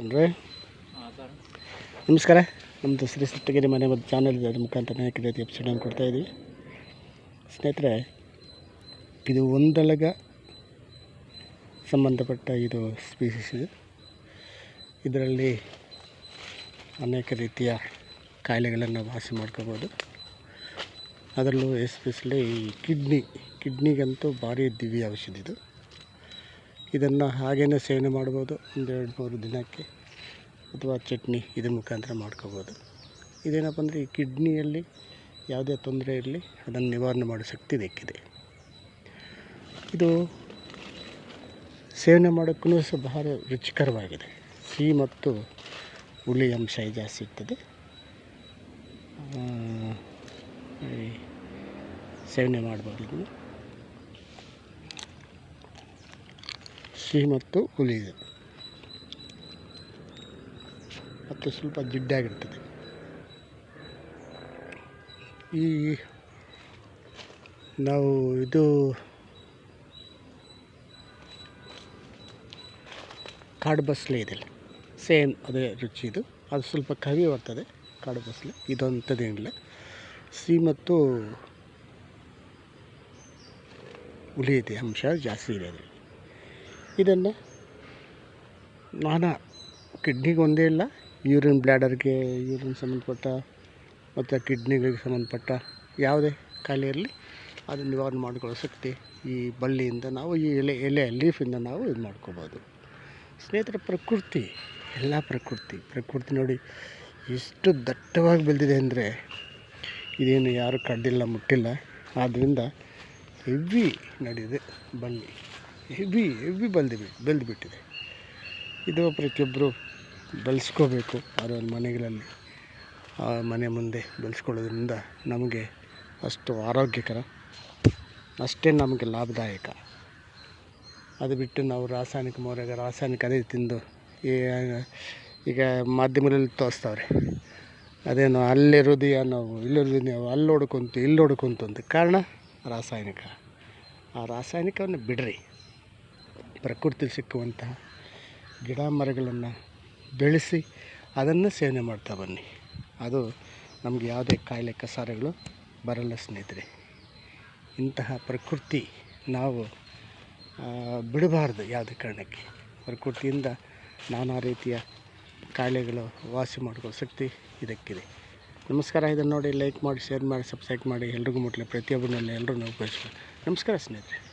ಅಂದರೆ ನಮಸ್ಕಾರ. ನಮ್ಮದು ಶ್ರೀ ಸಪ್ತಗಿರಿ ಮನೆ ಮತ್ತು ಚಾನಲ್ ಅದ್ರ ಮುಖಾಂತರ ರೀತಿ ಕೊಡ್ತಾ ಕೊಡ್ತಾಯಿದ್ವಿ ಸ್ನೇಹಿತರೆ, ಇದು ಒಂದಳಗ ಸಂಬಂಧಪಟ್ಟ ಇದು ಸ್ಪೀಸೀಸ್ ಇದು. ಇದರಲ್ಲಿ ಅನೇಕ ರೀತಿಯ ಕಾಯಿಲೆಗಳನ್ನು ವಾಸಿ ಮಾಡ್ಕೋಬೋದು. ಅದರಲ್ಲೂ ಎಸ್ಪೆಷಲಿ ಕಿಡ್ನಿ ಕಿಡ್ನಿಗಂತೂ ಭಾರಿ ದಿವ್ಯ ಔಷಧಿ ಇದು. ಇದನ್ನು ಹಾಗೇ ಸೇವನೆ ಮಾಡ್ಬೋದು ಒಂದು ಎರಡು ಮೂರು ದಿನಕ್ಕೆ ಅಥವಾ ಚಟ್ನಿ ಇದ್ರ ಮುಖಾಂತರ ಮಾಡ್ಕೋಬೋದು. ಇದೇನಪ್ಪ ಅಂದರೆ ಈ ಕಿಡ್ನಿಯಲ್ಲಿ ಯಾವುದೇ ತೊಂದರೆ ಇರಲಿ ಅದನ್ನು ನಿವಾರಣೆ ಮಾಡೋ ಶಕ್ತಿ ಇದಕ್ಕಿದೆ ಇದು ಸೇವನೆ ಮಾಡೋಕ್ಕೂ ಸಹ ಬಹಳ ರುಚಿಕರವಾಗಿದೆ. ಸಿಹಿ ಮತ್ತು ಹುಳಿ ಅಂಶ ಜಾಸ್ತಿ ಇರ್ತದೆ. ಸೇವನೆ ಮಾಡ್ಬೋದು ಇದನ್ನು. ಸಿಹಿ ಮತ್ತು ಹುಲಿ ಇದೆ ಮತ್ತು ಸ್ವಲ್ಪ ಜಿಡ್ಡಾಗಿರ್ತದೆ. ಈ ನಾವು ಇದು ಕಾಡು ಬಸ್ಲೆ ಇದೆಲ್ಲ ಸೇಮ್ ಅದೇ ರುಚಿ ಇದು. ಅದು ಸ್ವಲ್ಪ ಕಹಿ ಬರ್ತದೆ ಕಾಡು ಬಸ್ಲೆ. ಇದಂಥದ್ದೇನಿಲ್ಲ ಸಿಹಿ ಮತ್ತು ಹುಲಿ ಇದೆ. ಅಂಶ ಜಾಸ್ತಿ ಇದೆ ಅದರಲ್ಲಿ. ಇದನ್ನು? ನಾನಾ ಕಿಡ್ನಿಗೆ ಒಂದೇ ಇಲ್ಲ ಯೂರಿನ್ ಬ್ಲ್ಯಾಡರ್ಗೆ ಯೂರಿನ್ ಸಂಬಂಧಪಟ್ಟ ಮತ್ತು ಕಿಡ್ನಿಗಳಿಗೆ ಸಂಬಂಧಪಟ್ಟ ಯಾವುದೇ ಖಾಲಿ ಇರಲಿ, ಅದನ್ನು ನಿವಾರಣೆ ಮಾಡಿಕೊಳ್ಳೋ ಶಕ್ತಿ ಈ ಬಳ್ಳಿಯಿಂದ ನಾವು, ಈ ಎಲೆ ಎಲೆ ಲೀಫಿಂದ ನಾವು ಇದು ಮಾಡ್ಕೋಬೋದು. ಸ್ನೇಹಿತರ, ಪ್ರಕೃತಿ, ಎಲ್ಲ ಪ್ರಕೃತಿ ಪ್ರಕೃತಿ ನೋಡಿ ಎಷ್ಟು ದಟ್ಟವಾಗಿ ಬೆಳೆದಿದೆ ಅಂದರೆ ಇದೇನು ಯಾರು ಕಡ್ಡಿಲ್ಲ, ಮುಟ್ಟಿಲ್ಲ. ಆದ್ದರಿಂದ ಹೆವಿ ನಡೆದಿದೆ ಬಳ್ಳಿ. ಹೆವಿ ಹೆವಿ ಬೆಳೆದು ಬೆಳೆದು ಬಿಟ್ಟಿದೆ ಇದು ಪ್ರತಿಯೊಬ್ಬರು ಬೆಳೆಸ್ಕೋಬೇಕು ಅದರ ಮನೆಗಳಲ್ಲಿ. ಆ ಮನೆ ಮುಂದೆ ಬೆಳೆಸ್ಕೊಳ್ಳೋದ್ರಿಂದ ನಮಗೆ ಅಷ್ಟು ಆರೋಗ್ಯಕರ, ಅಷ್ಟೇ ನಮಗೆ ಲಾಭದಾಯಕ. ಅದು ಬಿಟ್ಟು ನಾವು ರಾಸಾಯನಿಕ ಮೌರ್ಯಾಗ ರಾಸಾಯನಿಕ ಅದೇ ತಿಂದು ಈಗ ಮಾಧ್ಯಮದಲ್ಲಿ ತೋರಿಸ್ತವ್ರೆ. ಅದೇನು ಅಲ್ಲಿ ಹೃದಯ ನಾವು ಇಲ್ಲಿ ಹೃದಯ ನಾವು, ಅಲ್ಲಿ ಹೊಡ್ಕೊಂತು ಇಲ್ಲಿ ಹೊಡ್ಕೊಂತು ಅಂತ. ಕಾರಣ ರಾಸಾಯನಿಕ. ಆ ರಾಸಾಯನಿಕವನ್ನು ಬಿಡ್ರಿ. ಪ್ರಕೃತಿ ಸಿಕ್ಕುವಂತಹ ಗಿಡ ಮರಗಳನ್ನು ಬೆಳೆಸಿ ಅದನ್ನು ಸೇವನೆ ಮಾಡ್ತಾ ಬನ್ನಿ. ಅದು ನಮಗೆ ಯಾವುದೇ ಕಾಯಿಲೆ ಕಸಾರಗಳು ಬರಲ್ಲ ಸ್ನೇಹಿತರೆ. ಇಂತಹ ಪ್ರಕೃತಿ ನಾವು ಬಿಡಬಾರ್ದು ಯಾವುದೇ ಕಾರಣಕ್ಕೆ. ಪ್ರಕೃತಿಯಿಂದ ನಾನಾ ರೀತಿಯ ಕಾಯಿಲೆಗಳು ವಾಸಿ ಮಾಡ್ಕೊಳ್ಳೋ ಶಕ್ತಿ ಇದಕ್ಕಿದೆ. ನಮಸ್ಕಾರ, ಇದನ್ನು ನೋಡಿ ಲೈಕ್ ಮಾಡಿ, ಶೇರ್ ಮಾಡಿ, ಸಬ್ಸ್ಕ್ರೈಬ್ ಮಾಡಿ. ಎಲ್ರಿಗೂ ಮುಟ್ಲಿ, ಪ್ರತಿಯೊಬ್ಬರನ್ನ ಎಲ್ಲರೂ ಉಪಯೋಗಿಸ್ಕೊಳ್ಳಿ. ನಮಸ್ಕಾರ ಸ್ನೇಹಿತರೆ.